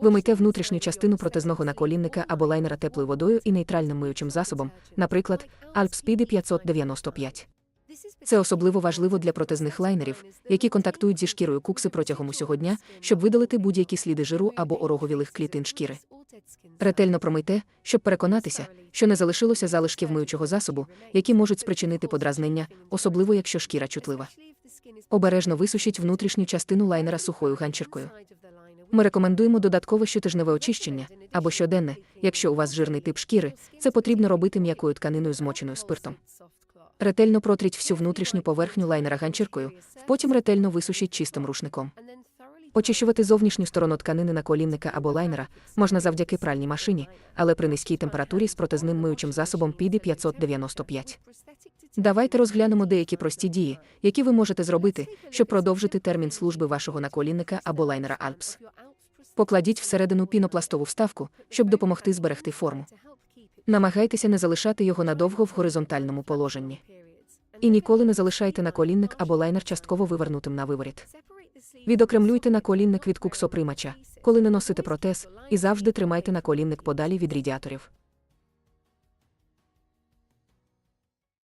Вимийте внутрішню частину протезного наколінника або лайнера теплою водою і нейтральним миючим засобом, наприклад, Alpspeed 595. Це особливо важливо для протезних лайнерів, які контактують зі шкірою кукси протягом усього дня, щоб видалити будь-які сліди жиру або ороговілих клітин шкіри. Ретельно промийте, щоб переконатися, що не залишилося залишків миючого засобу, які можуть спричинити подразнення, особливо якщо шкіра чутлива. Обережно висушіть внутрішню частину лайнера сухою ганчіркою. Ми рекомендуємо додаткове щотижневе очищення або щоденне, якщо у вас жирний тип шкіри, це потрібно робити м'якою тканиною змоченою спиртом. Ретельно протріть всю внутрішню поверхню лайнера ганчіркою, потім ретельно висушіть чистим рушником. Очищувати зовнішню сторону тканини наколінника або лайнера можна завдяки пральній машині, але при низькій температурі з протезним миючим засобом PD 595. Давайте розглянемо деякі прості дії, які ви можете зробити, щоб продовжити термін служби вашого наколінника або лайнера Alps. Покладіть всередину пінопластову вставку, щоб допомогти зберегти форму. Намагайтеся не залишати його надовго в горизонтальному положенні. І ніколи не залишайте наколінник або лайнер частково вивернутим на виворіт. Відокремлюйте наколінник від куксоприймача, коли не носите протез, і завжди тримайте наколінник подалі від радіаторів.